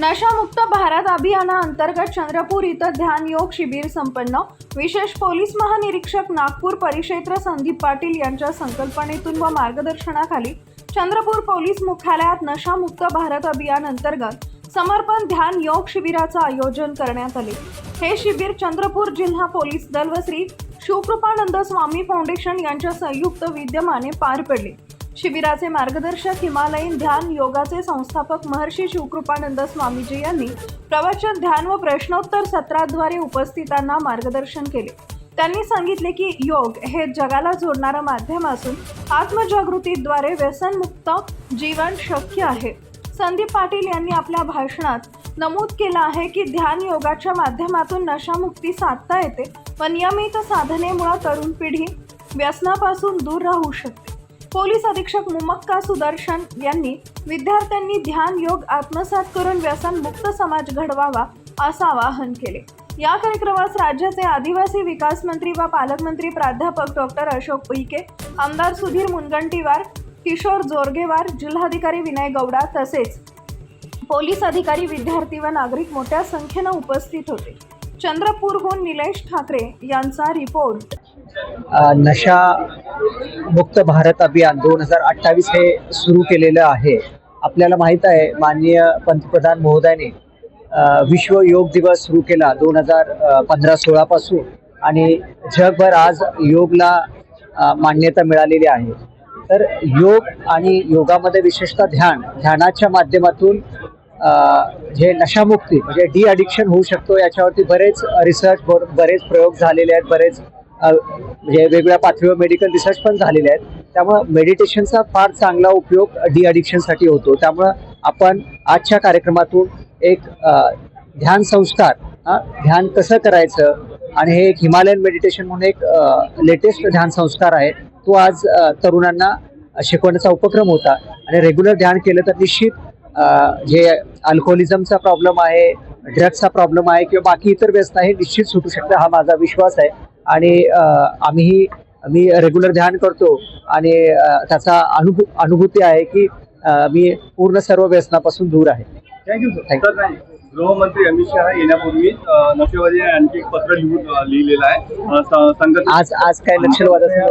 नशामुक्त भारत अभियानाअंतर्गत चंद्रपूर इथं ध्यान योग शिबिर संपन्न. विशेष पोलीस महानिरीक्षक नागपूर परिक्षेत्र संदीप पाटील यांच्या संकल्पनेतून व मार्गदर्शनाखाली चंद्रपूर पोलीस मुख्यालयात नशामुक्त भारत अभियान अंतर्गत समर्पण ध्यान योग शिबिराचं आयोजन करण्यात आले. हे शिबिर चंद्रपूर जिल्हा पोलीस दल व श्री शिवकृपानंद स्वामी फाउंडेशन यांच्या संयुक्त विद्यमाने पार पडले. शिबिराचे मार्गदर्शक हिमालयीन ध्यान योगाचे संस्थापक महर्षी शिवकृपानंद स्वामीजी यांनी प्रवचन ध्यान व प्रश्नोत्तर सत्राद्वारे उपस्थितांना मार्गदर्शन केले. त्यांनी सांगितले की योग हे जगाला जोडणारं माध्यम असून आत्मजागृतीद्वारे व्यसनमुक्त जीवन शक्य आहे. संदीप पाटील यांनी आपल्या भाषणात नमूद केलं आहे की ध्यान योगाच्या माध्यमातून नशामुक्ती साधता येते व नियमित साधनेमुळे तरुण पिढी व्यसनापासून दूर राहू शकते. पोलीस अधीक्षक मुमक्का सुदर्शन यांनी विद्यार्थ्यांनी ध्यान योग आत्मसात करून व्यसनमुक्त समाज घडवावा असं आवाहन केले. या कार्यक्रमास राज्याचे आदिवासी विकास मंत्री व पालकमंत्री प्राध्यापक डॉक्टर अशोक उईके आमदार सुधीर मुनगंटीवार किशोर जोरगेवार जिल्हाधिकारी विनय गौडा तसेच पोलीस अधिकारी विद्यार्थी व नागरिक मोठ्या संख्येनं उपस्थित होते. चंद्रपूरहून निलेश ठाकरे यांचा रिपोर्ट. नशा मुक्त भारत अभियान दोन हजार अठ्ठावीस हे सुरू केलेलं आहे. आपल्याला माहीत आहे माननीय पंतप्रधान महोदयाने विश्व योग दिवस सुरू केला दोन हजार पंधरा सोळापासून आणि जगभर आज योगला मान्यता मिळालेली आहे. तर योग आणि योगामध्ये विशेषतः ध्यान ध्यानाच्या माध्यमातून जे नशामुक्ती म्हणजे डी अडिक्शन होऊ शकतो याच्यावरती बरेच रिसर्च बरेच प्रयोग झालेले आहेत बरेच म्हणजे वेगवेगळ्या पातळीवर मेडिकल रिसर्च पण झालेले आहेत. त्यामुळं मेडिटेशनचा फार चांगला उपयोग डी अडिक्शनसाठी होतो. त्यामुळं आपण आजच्या कार्यक्रमातून एक ध्यान संस्कार ध्यान कसं करायचं आणि हे एक हिमालयन मेडिटेशन म्हणून एक लेटेस्ट ध्यान संस्कार आहे. तो आज तरुणांना शिकवण्याचा उपक्रम होता. आणि रेग्युलर ध्यान केलं तर निश्चित जे अल्कोहोलिझमचा प्रॉब्लेम आहे ड्रग्सचा प्रॉब्लेम आहे किंवा बाकी इतर व्यस्त आहे निश्चित सुटू शकतं हा माझा विश्वास आहे. आणि आम्हीही मी रेग्युलर ध्यान करतो आणि त्याचा अनुभू अनुभूती आहे की मी पूर्ण सर्व व्यसनापासून दूर आहे. Thank you sir. तर गृहमंत्री अमित शहा येण्यापूर्वी नक्षलवादी आणखी एक पत्र लिहून लिहिलेलं आहे. आज आज काय नक्षलवादाचा